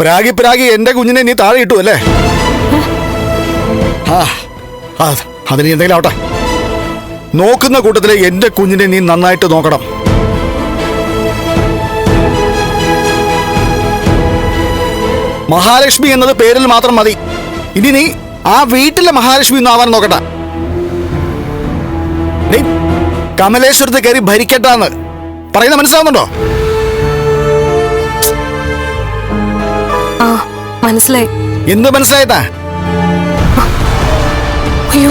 പ്രാഗി പ്രാഗി എന്റെ കുഞ്ഞിനെ നീ താഴെ ഇട്ടു അല്ലേ? അതിന് എന്തെങ്കിലും ആവട്ടെ. നോക്കുന്ന കൂട്ടത്തിലെ എന്റെ കുഞ്ഞിനെ നീ നന്നായിട്ട് നോക്കണം. മഹാലക്ഷ്മി എന്നത് പേരിൽ മാത്രം മതി. ഇനി നീ ആ വീട്ടിലെ മഹാലക്ഷ്മി ഒന്നും ആവാൻ നോക്കണ്ട. നീ കമലേശ്വരത്ത് കയറി ഭരിക്കട്ടാന്ന്. പറയുന്ന മനസ്സിലാവുന്നുണ്ടോ? മനസ്സിലായി? എന്ത് മനസ്സിലായതാ. അയ്യോ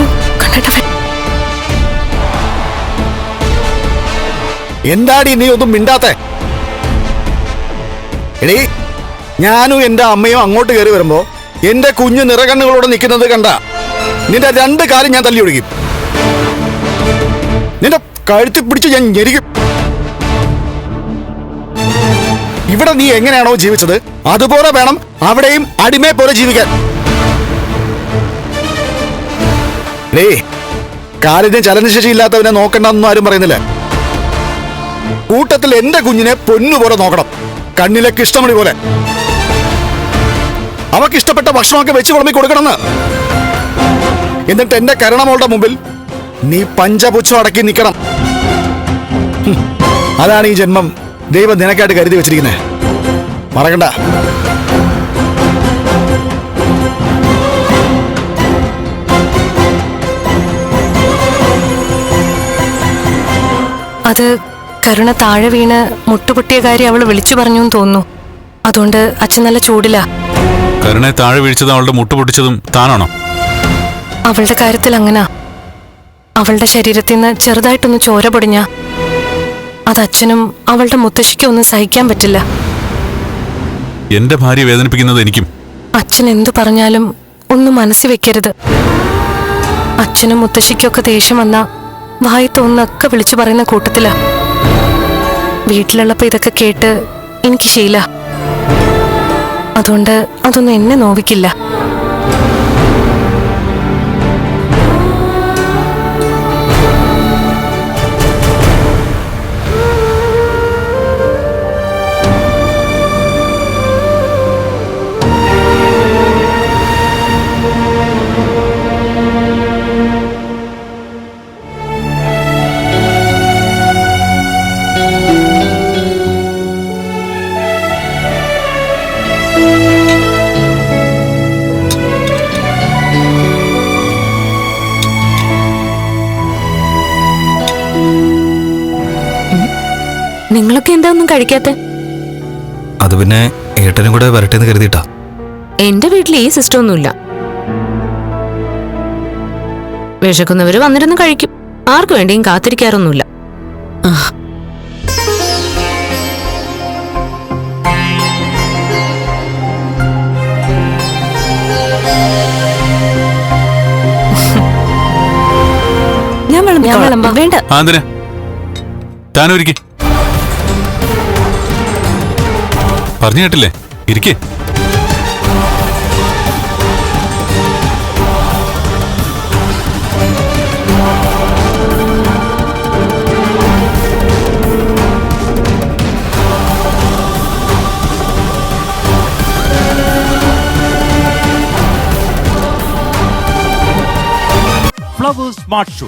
എന്താടി നീ ഒന്നും മിണ്ടാത്ത? എടീ ഞാനും എന്റെ അമ്മയും അങ്ങോട്ട് കയറി വരുമ്പോ എന്റെ കുഞ്ഞ് നിറകണ്ണുകളോടെ നിൽക്കുന്നത് കണ്ട നിന്റെ രണ്ട് കാര്യം ഞാൻ തല്ലി ഒഴുകി. നിന്റെ കഴുത്തി പിടിച്ച് ഞാൻ ഞെരിക്കും. ഇവിടെ നീ എങ്ങനെയാണോ ജീവിച്ചത് അതുപോലെ വേണം അവിടെയും അടിമയെ പോലെ ജീവിക്കാൻ. കാലിന് ചലനശേഷി ഇല്ലാത്തവനെ നോക്കണ്ടെന്നൊന്നും ആരും പറയുന്നില്ല. കൂട്ടത്തിൽ എന്റെ കുഞ്ഞിനെ പൊന്നുപോലെ നോക്കണം കണ്ണിലെ കിഷ്ടമണി പോലെ. അവക്ക് ഇഷ്ടപ്പെട്ട ഭക്ഷണമൊക്കെ വെച്ച് കുളമ്പി കൊടുക്കണം എന്നിട്ട് എന്റെ കരണമോളുടെ മുമ്പിൽ നീ പഞ്ചപുച്ഛം അടക്കി നിൽക്കണം അതാണ് ഈ ജന്മം. ദൈവം നിനക്കായിട്ട് കരുതി വെച്ചിരിക്കുന്നേ. മറക്കണ്ട. അത് കരുണ താഴെ വീണ് മുട്ടുപൊട്ടിയ കാര്യം അവൾ വിളിച്ചു പറഞ്ഞു എന്ന് തോന്നുന്നു. അതുകൊണ്ട് അച്ഛൻ നല്ല ചൂടില്ല കരുണെ താഴെ വീഴ്ചത് അവളുടെ മുട്ടുപൊട്ടിച്ചതും താനാണോ? അവളുടെ കാര്യത്തിൽ അങ്ങനാ. അവളുടെ ശരീരത്തിൽ നിന്ന് ചെറുതായിട്ടൊന്ന് ചോര പൊടിഞ്ഞ. അത് അച്ഛനും അവളുടെ മുത്തശ്ശിക്കും ഒന്നും സഹിക്കാൻ പറ്റില്ല. എന്റെ ഭാര്യ വേദനിപ്പിക്കുന്നത് എനിക്കും. അച്ഛൻ എന്തു പറഞ്ഞാലും ഒന്നും മനസ്സിൽ വെക്കരുത്. അച്ഛനും മുത്തശ്ശിക്കൊക്കെ ദേഷ്യം വന്ന വായി തോന്നൊക്കെ വിളിച്ചു പറയുന്ന കൂട്ടത്തില. വീട്ടിലുള്ളപ്പോ ഇതൊക്കെ കേട്ട് എനിക്ക് ശീല. അതുകൊണ്ട് അതൊന്നും എന്നെ നോവിക്കില്ല. നിങ്ങളൊക്കെ എന്താ ഒന്നും കഴിക്കാത്ത? അത് പിന്നെ ഏട്ടനും കൂടെ വരട്ടെ എന്ന് കരുതിട്ടാ എന്റെ വീട്ടിൽ ഈ സിസ്റ്റം ഒന്നുമില്ല. വിശക്കുന്നവര് വന്നിരുന്ന് കഴിക്കും. ആർക്കു വേണ്ടിയും കാത്തിരിക്കാറൊന്നുമില്ല. വേണ്ട. എന്തിനാ പറഞ്ഞു കേട്ടില്ലേ? ഇരിക്കേ. Flowers smart show